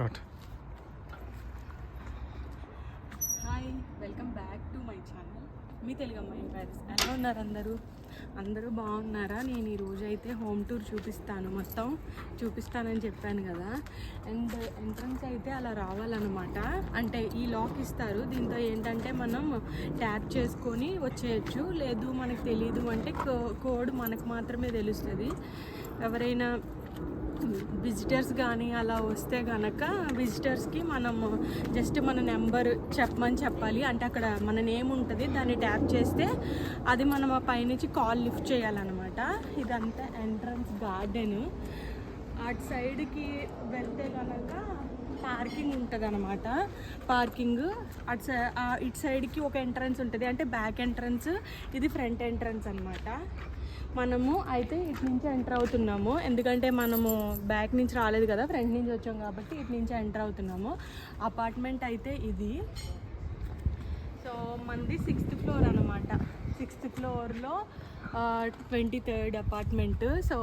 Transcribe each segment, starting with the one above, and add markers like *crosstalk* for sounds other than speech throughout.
Start. Hi welcome back to my channel. మీ తెలుగు అమ్మాయి Paris ఎలా ఉన్నారు అందరూ? అందరూ బాగున్నారా? నేను ఈరోజు అయితే హోమ్ టూర్ చూపిస్తాను. మొత్తం చూపిస్తానని చెప్పాను కదా. అండ్ ఎంట్రన్స్ అయితే అలా రావాలన్నమాట. అంటే ఈ లాక్ ఇస్తారు. దీంతో ఏంటంటే మనం ట్యాప్ చేసుకొని వచ్చేయచ్చు. లేదు మనకు తెలియదు అంటే కో- కోడ్ మనకు మాత్రమే తెలుస్తుంది. ఎవరైనా విజిటర్స్ కానీ అలా వస్తే కనుక విజిటర్స్కి మనము జస్ట్ మన నెంబర్ చెప్పమని చెప్పాలి. అంటే అక్కడ మన నేమ్ ఉంటుంది. దాన్ని ట్యాప్ చేస్తే అది మనం ఆ పైనుంచి కాల్ లిఫ్ట్ చేయాలన్నమాట. ఇదంతా ఎంట్రన్స్ గార్డెన్ అటు సైడ్కి వెళ్తే కనుక పార్కింగ్ ఉంటుంది అనమాట పార్కింగ్ అటు సై ఇటు సైడ్కి ఒక ఎంట్రన్స్ ఉంటుంది. అంటే బ్యాక్ ఎంట్రన్స్ ఇది ఫ్రంట్ ఎంట్రన్స్ అనమాట మనము అయితే ఇటు నుంచి ఎంటర్ అవుతున్నాము. ఎందుకంటే మనము బ్యాక్ నుంచి రాలేదు కదా ఫ్రంట్ నుంచి వచ్చాం కాబట్టి ఇటు నుంచి ఎంటర్ అవుతున్నాము. అపార్ట్మెంట్ అయితే ఇది. సో మనది సిక్స్త్ ఫ్లోర్ అనమాట సిక్స్త్ ఫ్లోర్లో ట్వంటీ థర్డ్ అపార్ట్మెంట్ సో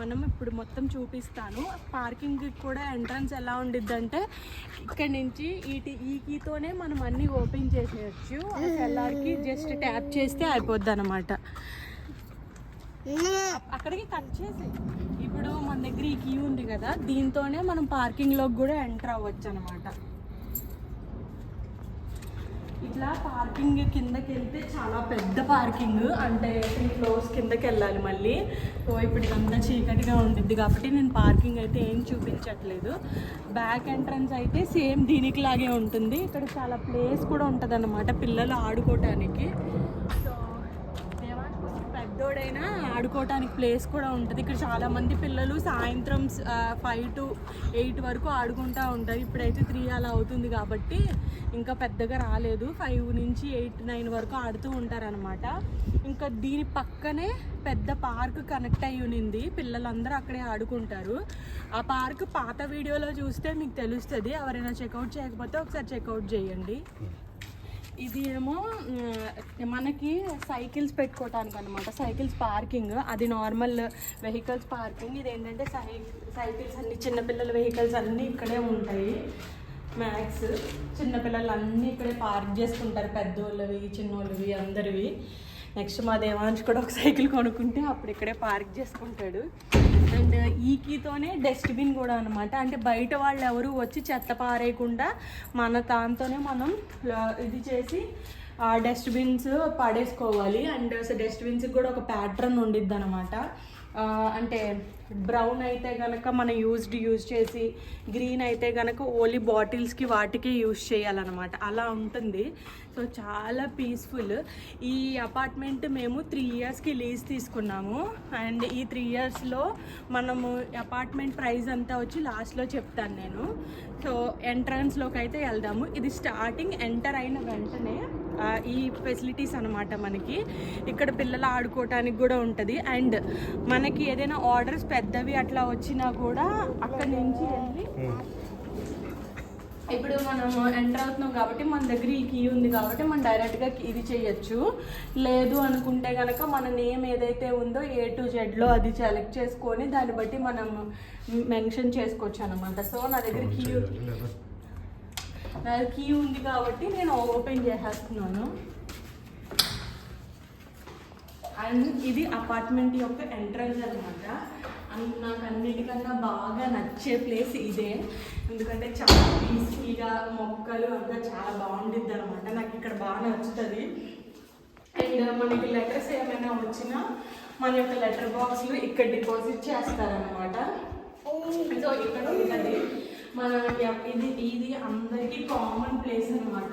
మనం ఇప్పుడు మొత్తం చూపిస్తాను. పార్కింగ్ కూడా ఎంట్రన్స్ ఎలా ఉండిద్దంటే ఇక్కడ నుంచి ఈటి ఈ కీతోనే మనం అన్నీ ఓపెన్ చేసేయచ్చు. ఎల్ఆర్కి జస్ట్ ట్యాప్ చేస్తే అయిపోద్ది అనమాట అక్కడికి కట్ చేసి ఇప్పుడు మన దగ్గర ఈ కీ ఉంది కదా దీంతోనే మనం పార్కింగ్లోకి కూడా ఎంటర్ అవ్వచ్చు అనమాట ఇట్లా పార్కింగ్ కిందకి వెళ్తే చాలా పెద్ద పార్కింగ్ అంటే త్రీ ఫ్లోర్స్ కిందకి వెళ్ళాలి మళ్ళీ. సో ఇప్పుడు ఇదంతా చీకటిగా ఉండిద్ది కాబట్టి నేను పార్కింగ్ అయితే ఏం చూపించట్లేదు. బ్యాక్ ఎంట్రన్స్ అయితే సేమ్ దీనికి లాగే ఉంటుంది. ఇక్కడ చాలా ప్లేస్ కూడా ఉంటుంది అన్నమాట పిల్లలు ఆడుకోవటానికి పెద్దోడైనా ఆడుకోవటానికి ప్లేస్ కూడా ఉంటుంది. ఇక్కడ చాలా మంది పిల్లలు సాయంత్రం ఫైవ్ టు ఎయిట్ వరకు ఆడుకుంటూ ఉంటారు. ఇప్పుడైతే త్రీ అలా అవుతుంది కాబట్టి ఇంకా పెద్దగా రాలేదు. ఫైవ్ నుంచి ఎయిట్ నైన్ వరకు ఆడుతూ ఉంటారనమాట ఇంకా దీని పక్కనే పెద్ద పార్క్ కనెక్ట్ అయి ఉన్నింది. పిల్లలందరూ అక్కడే ఆడుకుంటారు. ఆ పార్క్ పాత వీడియోలో చూస్తే మీకు తెలుస్తుంది. ఎవరైనా చెక్అవుట్ చేయకపోతే ఒకసారి చెక్అవుట్ చేయండి. ఇది ఏమో మనకి సైకిల్స్ పెట్టుకోవటానికి అనమాట సైకిల్స్ పార్కింగ్. అది నార్మల్ వెహికల్స్ పార్కింగ్. ఇది ఏంటంటే సై సైకిల్స్ అన్ని చిన్నపిల్లల వెహికల్స్ అన్నీ ఇక్కడే ఉంటాయి. మ్యాక్స్ చిన్నపిల్లలు అన్నీ ఇక్కడే పార్క్ చేసుకుంటారు పెద్దోళ్ళవి చిన్నోళ్ళవి అందరివి. నెక్స్ట్ మా దేవాంశ్ కూడా ఒక సైకిల్ కొనుక్కుంటే అప్పుడు ఇక్కడే పార్క్ చేసుకుంటాడు. అండ్ ఈ కీతోనే డస్ట్బిన్ కూడా అనమాట అంటే బయట వాళ్ళు ఎవరు వచ్చి చెత్త పారేయకుండా మన దాంతోనే మనం ఇది చేసి ఆ డస్ట్బిన్స్ పడేసుకోవాలి. అండ్ డస్ట్బిన్స్కి కూడా ఒక ప్యాటర్న్ ఉండిద్ది అనమాట అంటే బ్రౌన్ అయితే కనుక మనం యూజ్డ్ యూజ్ చేసి గ్రీన్ అయితే కనుక ఓన్లీ బాటిల్స్కి వాటికే యూజ్ చేయాలన్నమాట. అలా ఉంటుంది. సో చాలా పీస్ఫుల్ ఈ అపార్ట్మెంట్ మేము త్రీ ఇయర్స్కి లీజ్ తీసుకున్నాము. అండ్ ఈ త్రీ ఇయర్స్లో మనము అపార్ట్మెంట్ ప్రైస్ అంతా వచ్చి లాస్ట్లో చెప్తాను నేను. సో ఎంట్రన్స్లోకి అయితే వెళ్దాము. ఇది స్టార్టింగ్ ఎంటర్ అయిన వెంటనే ఈ ఫెసిలిటీస్ అనమాట మనకి. ఇక్కడ పిల్లలు ఆడుకోవటానికి కూడా ఉంటుంది. అండ్ మనకి ఏదైనా ఆర్డర్స్ పెద్దవి అట్లా వచ్చినా కూడా అక్కడి నుంచి వెళ్ళి hmm. ఇప్పుడు మనం ఎంటర్ అవుతున్నాం కాబట్టి మన దగ్గర ఈ కీ ఉంది కాబట్టి మనం డైరెక్ట్గా ఇది చేయొచ్చు. లేదు అనుకుంటే కనుక మన నేమ్ ఏదైతే ఉందో ఏ టు జెడ్లో అది సెలెక్ట్ చేసుకొని దాన్ని బట్టి మనం మెన్షన్ చేసుకోవచ్చు అనమాట సో నా దగ్గర కీ నా కీ ఉంది కాబట్టి నేను ఓపెన్ చేసేస్తున్నాను. అండ్ ఇది అపార్ట్మెంట్ యొక్క ఎంట్రన్స్ అనమాట నాకు అన్నిటికన్నా బాగా నచ్చే ప్లేస్ ఇదే. ఎందుకంటే చాలా పీస్ఫుల్గా మొక్కలు అంతా చాలా బాగుండిద్ది అనమాట నాకు ఇక్కడ బాగా నచ్చుతుంది. అండ్ మనకి లెటర్స్ ఏమైనా వచ్చినా మన యొక్క లెటర్ బాక్స్లు ఇక్కడ డిపాజిట్ చేస్తారనమాట సో ఇక్కడ ఉంటుంది. మన ఇది ఇది అందరికీ కామన్ ప్లేస్ అనమాట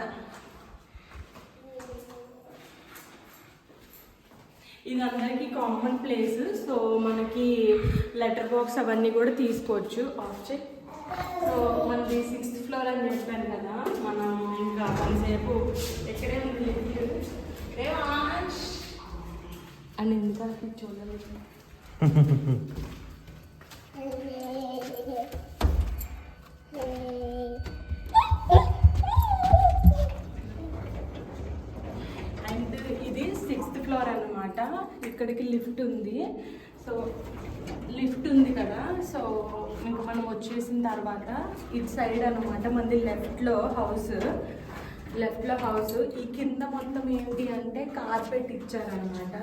ఇది అందరికీ కామన్ ప్లేస్ సో మనకి లెటర్ బాక్స్ అవన్నీ కూడా తీసుకోవచ్చు. ఆబ్జెక్ట్ సో మనది సిక్స్త్ ఫ్లోర్ అని చెప్పాను కదా మనం ఇంకా కొంతసేపు ఎక్కడే ఉంది లిఫ్ట్ అని ఎంత చూడలేదు *laughs* దగ్గరికి లిఫ్ట్ ఉంది. సో లిఫ్ట్ ఉంది కదా. సో ఇంకా మనం వచ్చేసిన తర్వాత ఇటు సైడ్ అనమాట మనది లెఫ్ట్లో హౌస్. లెఫ్ట్లో హౌస్. ఈ కింద మొత్తం ఏంటి అంటే కార్పెట్ ఇచ్చారనమాట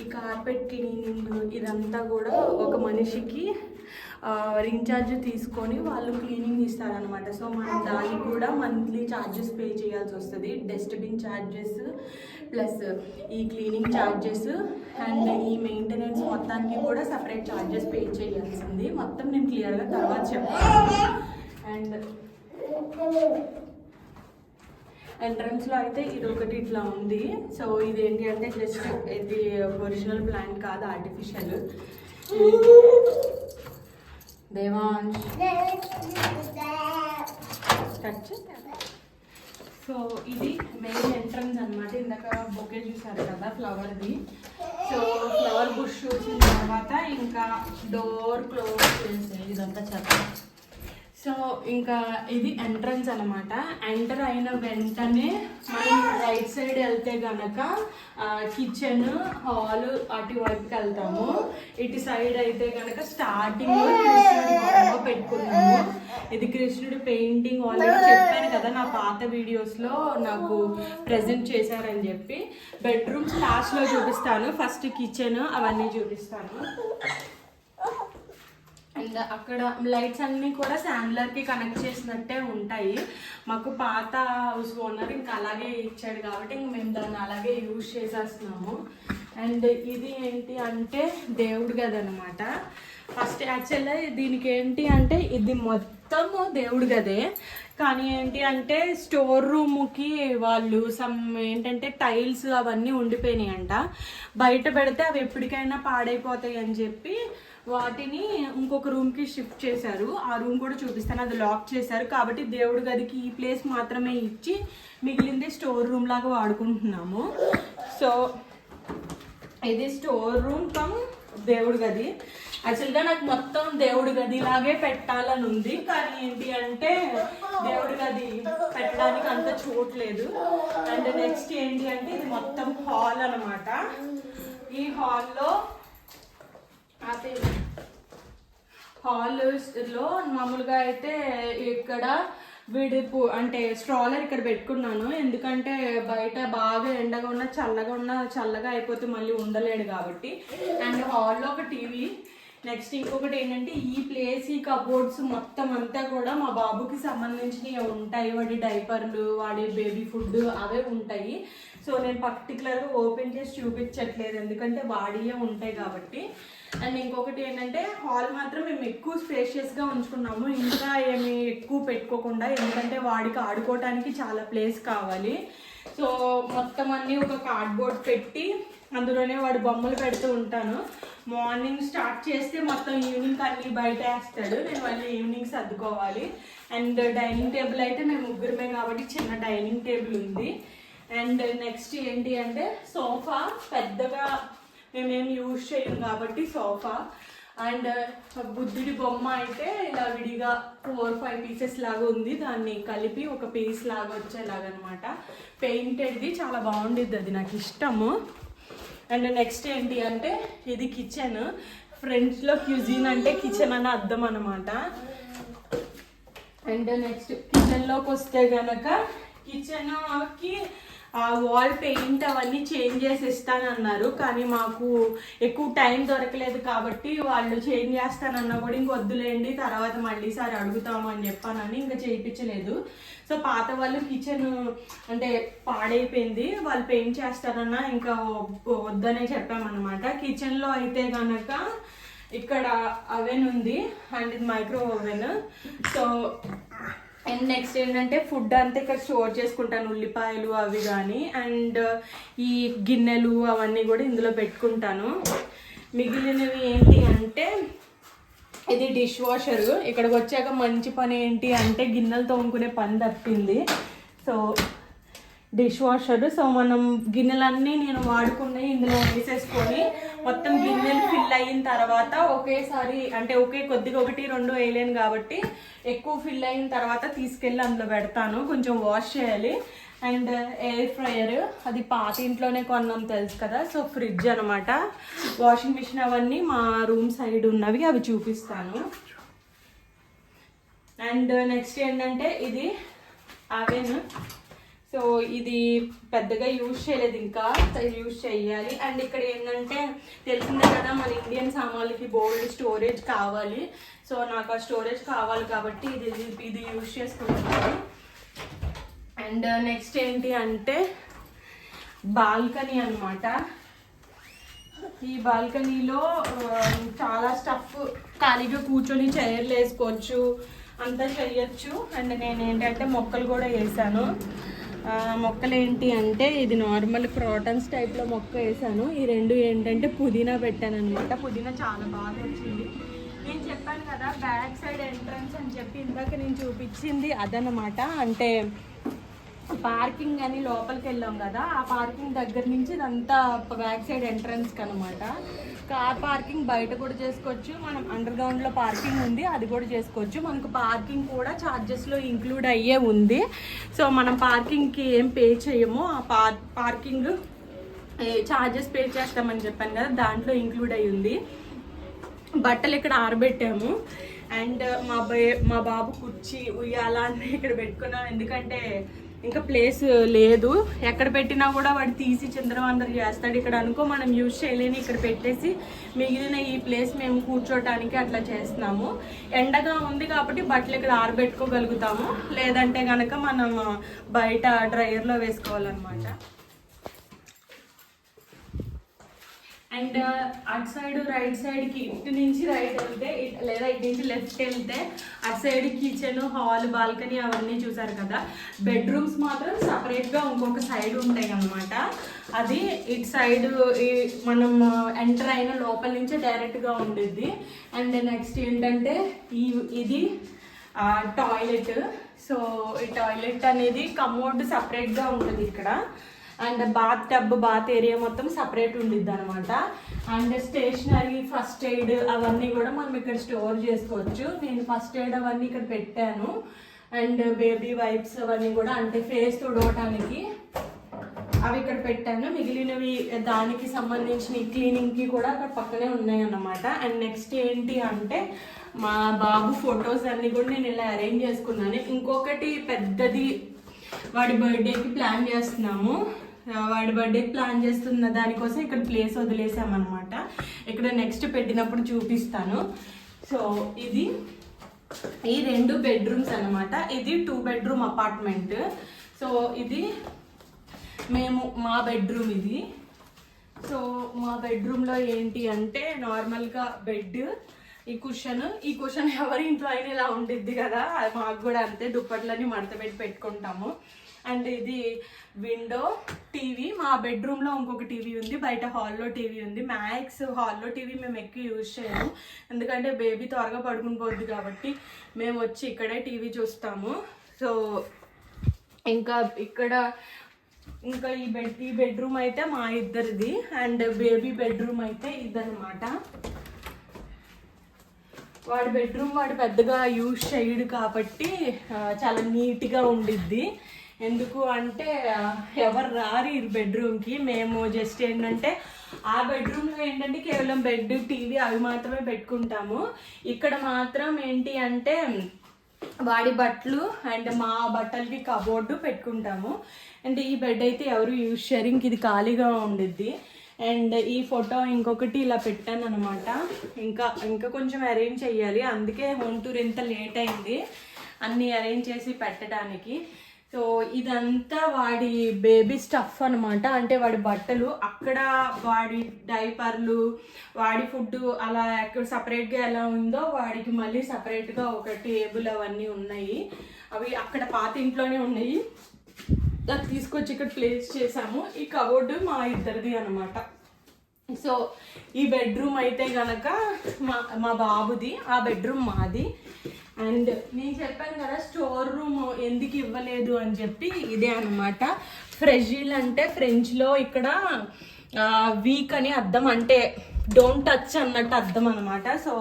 ఈ కార్పెట్ క్లీనింగ్ ఇదంతా కూడా ఒక మనిషికి రీఛార్జ్ తీసుకొని వాళ్ళు క్లీనింగ్ ఇస్తారనమాట సో మనం దానికి కూడా మంత్లీ ఛార్జెస్ పే చేయాల్సి వస్తుంది. డస్ట్బిన్ ఛార్జెస్ ప్లస్ ఈ క్లీనింగ్ ఛార్జెస్ అండ్ ఈ మెయింటెనెన్స్ మొత్తానికి కూడా సపరేట్ ఛార్జెస్ పే చేయాల్సింది. మొత్తం నేను క్లియర్గా తర్వాత చెప్తాను. అండ్ ఎంట్రన్స్లో అయితే ఇది ఒకటి ఇట్లా ఉంది. సో ఇది ఏంటి అంటే జస్ట్ ఇది ఒరిజినల్ ప్లాంట్ కాదు ఆర్టిఫిషియల్ దేవాంశ్. సో ఇది మెయిన్ ఎంట్రన్స్ అన్నమాట. ఇందాక బొకే చూసారు కదా ఫ్లవర్ది సో ఫ్లవర్ బుష్ చూసిన తర్వాత ఇంకా డోర్ క్లోజ్ చేసి ఇదంతా చెత్త. సో ఇంకా ఇది ఎంట్రన్స్ అనమాట ఎంటర్ అయిన వెంటనే మనం రైట్ సైడ్ వెళ్తే గనక కిచెన్ హాల్ అటు వైపుకి వెళ్తాము. ఇటు సైడ్ అయితే గనక స్టార్టింగ్ కృష్ణుడు పెట్టుకున్నాము. ఇది కృష్ణుడు పెయింటింగ్ ఆల్రెడీ చెప్పాను కదా నా పాత వీడియోస్లో నాకు ప్రజెంట్ చేశారని చెప్పి. బెడ్రూమ్స్ లాస్ట్లో చూపిస్తాను. ఫస్ట్ కిచెన్ అవన్నీ చూపిస్తాను. అండ్ అక్కడ లైట్స్ అన్నీ కూడా శాండ్లర్కి కనెక్ట్ చేసినట్టే ఉంటాయి. మాకు పాత హౌస్ ఓనర్ ఇంకా అలాగే ఇచ్చాడు కాబట్టి ఇంక మేము దాన్ని అలాగే యూజ్ చేసేస్తున్నాము. అండ్ ఇది ఏంటి అంటే దేవుడు గదనమాట ఫస్ట్ యాక్చువల్గా దీనికి ఏంటి అంటే ఇది మొత్తము దేవుడు గదే. కానీ ఏంటి అంటే స్టోర్ రూమ్కి వాళ్ళు సమ్ ఏంటంటే టైల్స్ అవన్నీ ఉండిపోయినాయి అంట బయట పెడితే అవి ఎప్పటికైనా పాడైపోతాయి అని చెప్పి వాటిని ఇంకొక రూమ్కి షిఫ్ట్ చేశారు. ఆ రూమ్ కూడా చూపిస్తాను. అది లాక్ చేశారు. కాబట్టి దేవుడి గదికి ఈ ప్లేస్ మాత్రమే ఇచ్చి మిగిలింది స్టోర్ రూమ్ లాగా వాడుకుంటున్నాము. సో ఇది స్టోర్ రూమ్ కమ్ దేవుడి గది. యాక్చువల్గా నాకు మొత్తం దేవుడి గది లాగే పెట్టాలని ఉంది. కానీ ఏంటి అంటే దేవుడి గది పెట్టడానికి అంత చూడలేదు అండ్ నెక్స్ట్ ఏంటి అంటే ఇది మొత్తం హాల్ అన్నమాట. ఈ హాల్లో అదే హాల్లో మామూలుగా అయితే ఇక్కడ విడిపు అంటే స్ట్రాలర్ ఇక్కడ పెట్టుకున్నాను. ఎందుకంటే బయట బాగా ఎండగా ఉన్న చల్లగా ఉన్న చల్లగా అయిపోతే మళ్ళీ ఉండలేడు కాబట్టి. అండ్ హాల్లో ఒక టీవీ. నెక్స్ట్ ఇంకొకటి ఏంటంటే ఈ ప్లేస్ ఈ కబోర్డ్స్ మొత్తం అంతా కూడా మా బాబుకి సంబంధించినవి ఉంటాయి. వాడి డైపర్లు వాడి బేబీ ఫుడ్ అవే ఉంటాయి. సో నేను పర్టికులర్గా ఓపెన్ చేసి చూపించట్లేదు. ఎందుకంటే వాడియే ఉంటాయి కాబట్టి. అండ్ ఇంకొకటి ఏంటంటే హాల్ మాత్రం మేము ఎక్కువ స్పేషియస్గా ఉంచుకున్నాము. ఇంకా ఏమి ఎక్కువ పెట్టుకోకుండా ఎందుకంటే వాడికి ఆడుకోవటానికి చాలా ప్లేస్ కావాలి. సో మొత్తం అన్నీ ఒక కార్డ్బోర్డ్ పెట్టి అందులోనే వాడి బొమ్మలు పెడుతూ ఉంటాను. మార్నింగ్ స్టార్ట్ చేస్తే మొత్తం ఈవినింగ్ అన్నీ బయట వేస్తాడు. నేను మళ్ళీ ఈవినింగ్ సర్దుకోవాలి. అండ్ డైనింగ్ టేబుల్ అయితే మేము ముగ్గురమే కాబట్టి చిన్న డైనింగ్ టేబుల్ ఉంది. అండ్ నెక్స్ట్ ఏంటి అంటే సోఫా పెద్దగా మేమేం యూజ్ చేయం కాబట్టి సోఫా. అండ్ బుద్ధుడి బొమ్మ అయితే ఇలా విడిగా ఫోర్ ఫైవ్ పీసెస్ లాగా ఉంది. దాన్ని కలిపి ఒక పీస్ లాగా వచ్చేలాగా అనమాట పెయింటెడ్ది చాలా బాగుండిద్ది. అది నాకు ఇష్టము. అండ్ నెక్స్ట్ ఏంటి అంటే ఇది కిచెన్ ఫ్రెండ్స్లో క్యూజిన్ అంటే కిచెన్ అని అర్థం అనమాట అండ్ నెక్స్ట్ కిచెన్లోకి వస్తే కనుక కిచెన్కి వాల్ పెయింట్ అవన్నీ చేంజ్ చేసి ఇస్తానన్నారు. కానీ మాకు ఎక్కువ టైం దొరకలేదు కాబట్టి వాళ్ళు చేంజ్ చేస్తానన్నా కూడా ఇంక వద్దులేండి తర్వాత మళ్ళీ సారి అడుగుతాము అని చెప్పానని ఇంకా చేయించలేదు. సో పాత వాళ్ళు కిచెన్ అంటే పాడైపోయింది వాళ్ళు పెయింట్ చేస్తారన్నా ఇంకా వద్దనే చెప్పామన్నమాట. కిచెన్లో అయితే కనుక ఇక్కడ అవెన్ ఉంది అండ్ ఇది micro oven so and next ఏంటంటే ఫుడ్ అంతా ఇక్కడ స్టోర్ చేసుకుంటాను. ఉల్లిపాయలు అవి కానీ అండ్ ఈ గిన్నెలు అవన్నీ కూడా ఇందులో పెట్టుకుంటాను. మిగిలినవి ఏంటి అంటే ఇది డిష్ వాషర్ ఇక్కడికి వచ్చాక మంచి పని ఏంటి అంటే గిన్నెలు తోముకునే పని తప్పింది. సో డిష్ వాషర్ సో మనం గిన్నెలన్నీ నేను వాడుకుని ఇందులో వేసేసుకొని మొత్తం గిన్నెలు ఫిల్ అయిన తర్వాత ఒకేసారి అంటే ఒకే కొద్దిగా ఒకటి రెండు వేయలేను కాబట్టి ఎక్కువ ఫిల్ అయిన తర్వాత తీసుకెళ్ళి అందులో పెడతాను. కొంచెం వాష్ చేయాలి. అండ్ ఎయిర్ ఫ్రయర్ అది పాత ఇంట్లోనే కొన్నాం తెలుసు కదా సో ఫ్రిడ్జ్ అనమాట వాషింగ్ మిషన్ అవన్నీ మా రూమ్ సైడ్ ఉన్నవి అవి చూపిస్తాను. అండ్ నెక్స్ట్ ఏంటంటే ఇది అవెన్ సో ఇది పెద్దగా యూజ్ చేయలేదు ఇంకా యూజ్ చేయాలి అండ్ ఇక్కడ ఏంటంటే తెలిసిందే కదా మన ఇండియన్ సామాన్లకి బోల్డ్ స్టోరేజ్ కావాలి. సో నాకు ఆ స్టోరేజ్ కావాలి కాబట్టి ఇది ఇది యూజ్ చేసుకుంటున్నాను. అండ్ నెక్స్ట్ ఏంటి అంటే బాల్కనీ అన్నమాట. ఈ బాల్కనీలో చాలా స్టఫ్ ఖాళీగా కూర్చొని చైర్లు వేసుకోవచ్చు అంతా చేయొచ్చు అండ్ నేను ఏంటంటే మొక్కలు కూడా వేసాను. మొక్కలు ఏంటి అంటే ఇది నార్మల్ క్రాటన్స్ టైప్లో మొక్క వేసాను. ఈ రెండు ఏంటంటే పుదీనా పెట్టాను అనమాట పుదీనా చాలా బాగా వచ్చింది. నేను చెప్పాను కదా బ్యాక్ సైడ్ ఎంట్రన్స్ అని చెప్పి ఇందాక నేను చూపించింది అదనమాట అంటే పార్కింగ్ అని లోపలికి వెళ్ళాం కదా ఆ పార్కింగ్ దగ్గర నుంచి ఇదంతా బ్యాక్ సైడ్ ఎంట్రన్స్ అనమాట కార్ పార్కింగ్ బయట కూడా చేసుకోవచ్చు. మనం అండర్ గ్రౌండ్లో పార్కింగ్ ఉంది అది కూడా చేసుకోవచ్చు. మనకు పార్కింగ్ కూడా చార్జెస్లో ఇంక్లూడ్ అయ్యే ఉంది. సో మనం పార్కింగ్కి ఏం పే చేయము ఆ పార్కింగ్ చార్జెస్ పే చేస్తామని చెప్పాను కదా దాంట్లో ఇంక్లూడ్ అయ్యి ఉంది. బట్టలు ఇక్కడ ఆరబెట్టాము. అండ్ మా మా బాబు కుర్చీ ఉయ్యాల అని ఇక్కడ పెట్టుకున్నాం. ఎందుకంటే ఇంకా ప్లేస్ లేదు. ఎక్కడ పెట్టినా కూడా వాడు తీసి చంద్రవాందరు చేస్తాడు. ఇక్కడ అనుకో మనం యూజ్ చేయలేని ఇక్కడ పెట్టేసి మిగిలిన ఈ ప్లేస్ మేము కూర్చోటానికి అట్లా చేస్తున్నాము. ఎండగా ఉంది కాబట్టి బట్టలు ఇక్కడ ఆరబెట్టుకోగలుగుతాము. లేదంటే కనుక మనం బయట డ్రైయర్లో వేసుకోవాలన్నమాట. అండ్ uh, అటు సైడ్ రైట్ సైడ్కి ఇటు నుంచి రైట్ వెళ్తే లేదా ఇటు నుంచి లెఫ్ట్ వెళ్తే అటు సైడ్ కిచెన్ హాల్ బాల్కనీ అవన్నీ చూసారు కదా. బెడ్రూమ్స్ మాత్రం సపరేట్గా ఇంకొక సైడ్ ఉంటాయి అన్నమాట అది ఇటు సైడ్ మనం uh, ఎంటర్ అయిన లోపల నుంచే డైరెక్ట్గా ఉండిద్ది. అండ్ నెక్స్ట్ ఏంటంటే ఈ ఇది టాయిలెట్. సో ఈ టాయిలెట్ అనేది కమోడ్ సపరేట్గా ఉంటుంది ఇక్కడ. And bath tub bath area మొత్తం సపరేట్ ఉండిద్ది అనమాట అండ్ స్టేషనరీ ఫస్ట్ ఎయిడ్ అవన్నీ కూడా మనం ఇక్కడ స్టోర్ చేసుకోవచ్చు. నేను ఫస్ట్ ఎయిడ్ అవన్నీ ఇక్కడ పెట్టాను. అండ్ బేబీ వైప్స్ అవన్నీ కూడా అంటే ఫేస్ తుడవటానికి అవి ఇక్కడ పెట్టాను. మిగిలినవి దానికి సంబంధించిన క్లీనింగ్కి కూడా అక్కడ పక్కనే ఉన్నాయి అన్నమాట అండ్ నెక్స్ట్ ఏంటి అంటే మా బాబు ఫొటోస్ అన్నీ కూడా నేను ఇలా అరేంజ్ చేసుకున్నాను. ఇంకొకటి పెద్దది వాడి బర్త్డేకి ప్లాన్ చేస్తున్నాము. వాడి బర్త్డే ప్లాన్ చేస్తున్న దానికోసం ఇక్కడ ప్లేస్ వదిలేసామన్నమాట. ఇక్కడ నెక్స్ట్ పెట్టినప్పుడు చూపిస్తాను. సో ఇది ఈ రెండు బెడ్రూమ్స్ అనమాట ఇది టూ బెడ్రూమ్ అపార్ట్మెంట్ సో ఇది మేము మా బెడ్రూమ్ ఇది. సో మా బెడ్రూమ్లో ఏంటి అంటే నార్మల్గా బెడ్ ఈ కుషన్ ఈ కుషన్ ఎవరి ఇంట్లో అయినా ఇలా ఉండిద్ది కదా. అది మాకు కూడా అంతే దుప్పట్లని మడత పెట్టి పెట్టుకుంటాము. అండ్ ఇది విండో టీవీ. మా బెడ్రూమ్లో ఇంకొక టీవీ ఉంది బయట హాల్లో టీవీ ఉంది. మ్యాక్స్ హాల్లో టీవీ మేము ఎక్కువ యూజ్ చేయము. ఎందుకంటే బేబీ త్వరగా పడుకుని పోద్ది కాబట్టి మేము వచ్చి ఇక్కడే టీవీ చూస్తాము. సో ఇంకా ఇక్కడ ఇంకా ఈ బెడ్ ఈ బెడ్రూమ్ అయితే మా ఇద్దరిది అండ్ బేబీ బెడ్రూమ్ అయితే ఇదనమాట వాడి బెడ్రూమ్ వాడు పెద్దగా యూజ్ చేయడు కాబట్టి చాలా నీట్గా ఉండిద్ది. ఎందుకు అంటే ఎవరు రారు ఈ బెడ్రూమ్కి మేము జస్ట్ ఏంటంటే ఆ బెడ్రూమ్లో ఏంటంటే కేవలం బెడ్ టీవీ అవి మాత్రమే పెట్టుకుంటాము. ఇక్కడ మాత్రం ఏంటి అంటే వాడి బట్టలు అండ్ మా బట్టలకి కబోర్డు పెట్టుకుంటాము. అండ్ ఈ బెడ్ అయితే ఎవరు యూజ్ చేయరు. ఇంక ఇది ఖాళీగా ఉండిద్ది. అండ్ ఈ ఫోటో ఇంకొకటి ఇలా పెట్టాను అనమాట ఇంకా ఇంకా కొంచెం అరేంజ్ చేయాలి అందుకే హోమ్ టూర్ ఎంత లేట్ అయింది. అన్నీ అరేంజ్ చేసి పెట్టడానికి. సో ఇదంతా వాడి బేబీ స్టఫ్ అనమాట అంటే వాడి బట్టలు అక్కడ వాడి డైపర్లు వాడి ఫుడ్ అలా ఎక్కడ సపరేట్గా ఎలా ఉందో వాడికి మళ్ళీ సపరేట్గా ఒక టేబుల్ అవన్నీ ఉన్నాయి. అవి అక్కడ పాత ఇంట్లోనే ఉన్నాయి. అది తీసుకొచ్చి ఇక్కడ ప్లేస్ చేసాము ఈ కబోర్డు మా ఇద్దరిది అనమాట సో ఈ బెడ్రూమ్ అయితే కనుక మా మా బాబుది ఆ బెడ్రూమ్ మాది. అండ్ నేను చెప్పాను కదా స్టోర్ రూమ్ ఎందుకు ఇవ్వలేదు అని చెప్పి ఇదే అనమాట ఫ్రెజిల్ అంటే ఫ్రెంచ్లో ఇక్కడ వీక్ అని అర్థం అంటే డోంట్ టచ్ అన్నట్టు అర్థం అనమాట సో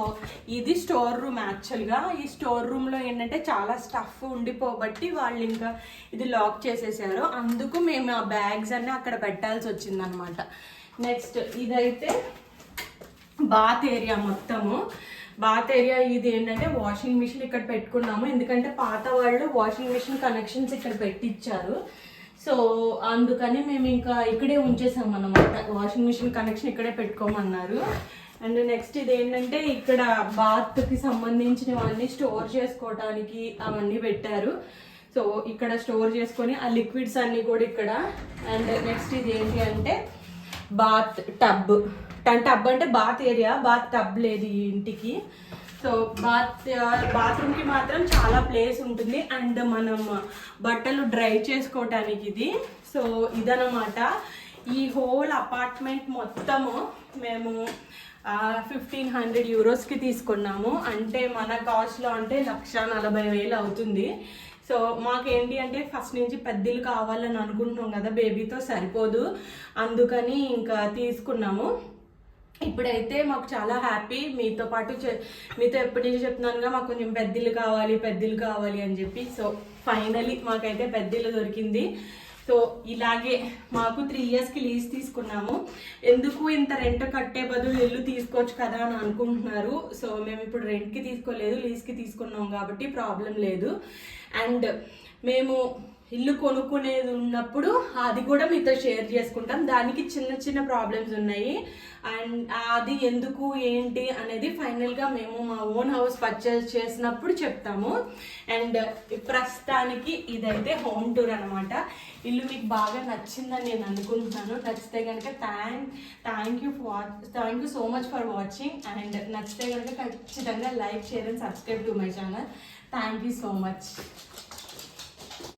ఇది స్టోర్ రూమ్ యాక్చువల్గా ఈ స్టోర్ రూమ్లో ఏంటంటే చాలా స్టఫ్ ఉండిపోబట్టి వాళ్ళు ఇంకా ఇది లాక్ చేసేసారు. అందుకు మేము ఆ బ్యాగ్స్ అన్నీ అక్కడ పెట్టాల్సి వచ్చిందనమాట నెక్స్ట్ ఇదైతే బాత్ ఏరియా మొత్తము. బాత్ ఏరియా ఇది ఏంటంటే వాషింగ్ మిషన్ ఇక్కడ పెట్టుకున్నాము. ఎందుకంటే పాత వాళ్ళు వాషింగ్ మిషన్ కనెక్షన్స్ ఇక్కడ పెట్టించారు సో అందుకని మేము ఇంకా ఇక్కడే ఉంచేసాం అనమాట వాషింగ్ మిషన్ కనెక్షన్ ఇక్కడే పెట్టుకోమన్నారు. అండ్ నెక్స్ట్ ఇది ఏంటంటే ఇక్కడ బాత్కి సంబంధించినవన్నీ స్టోర్ చేసుకోవడానికి అవన్నీ పెట్టారు. సో ఇక్కడ స్టోర్ చేసుకొని ఆ లిక్విడ్స్ అన్నీ కూడా ఇక్కడ. అండ్ నెక్స్ట్ ఇది ఏంటి అంటే బాత్ టబ్ టబ్ అంటే బాత్ ఏరియా బాత్ టబ్ లేదు ఈ ఇంటికి. సో బాత్ బాత్రూమ్కి మాత్రం చాలా ప్లేస్ ఉంటుంది. అండ్ మనం బట్టలు డ్రై చేసుకోవటానికి ఇది. సో ఇదనమాట ఈ హోల్ అపార్ట్మెంట్ మొత్తము మేము ఫిఫ్టీన్ హండ్రెడ్ యూరోస్కి తీసుకున్నాము. అంటే మన కాస్ట్లో అంటే లక్ష నలభై వేలు అవుతుంది. సో మాకేంటి అంటే ఫస్ట్ నుంచి పెద్దలు కావాలని అనుకుంటున్నాం కదా బేబీతో సరిపోదు. అందుకని ఇంకా తీసుకున్నాము. ఇప్పుడైతే మాకు చాలా హ్యాపీ. మీతో పాటు చె- మీతో ఎప్పటి నుంచి చెప్తున్నానుగా మాకు కొంచెం పెద్దలు కావాలి పెద్దలు కావాలి అని చెప్పి. సో ఫైనలీ మాకైతే పెద్దలు దొరికింది. సో ఇలాగే మాకు త్రీ ఇయర్స్కి లీజ్ తీసుకున్నాము. ఎందుకు ఇంత రెంట్ కట్టే బదులు ఇల్లు తీసుకోవచ్చు కదా అని అనుకుంటున్నారు. సో మేము ఇప్పుడు రెంట్కి తీసుకోలేదు లీజ్కి తీసుకున్నాం కాబట్టి ప్రాబ్లం లేదు. అండ్ మేము ఇల్లు కొనుక్కునేది ఉన్నప్పుడు అది కూడా మీతో షేర్ చేసుకుంటాం. దానికి చిన్న చిన్న ప్రాబ్లమ్స్ ఉన్నాయి. అండ్ అది ఎందుకు ఏంటి అనేది ఫైనల్గా మేము మా ఓన్ హౌస్ పర్చేస్ చేసినప్పుడు చెప్తాము. అండ్ ప్రస్తుతానికి ఇదైతే హోమ్ టూర్ అనమాట ఇల్లు మీకు బాగా నచ్చిందని నేను అనుకుంటున్నాను. నచ్చితే కనుక thank thank you for thank you so much for watching and నచ్చితే కనుక ఖచ్చితంగా like share and subscribe to my channel thank you so much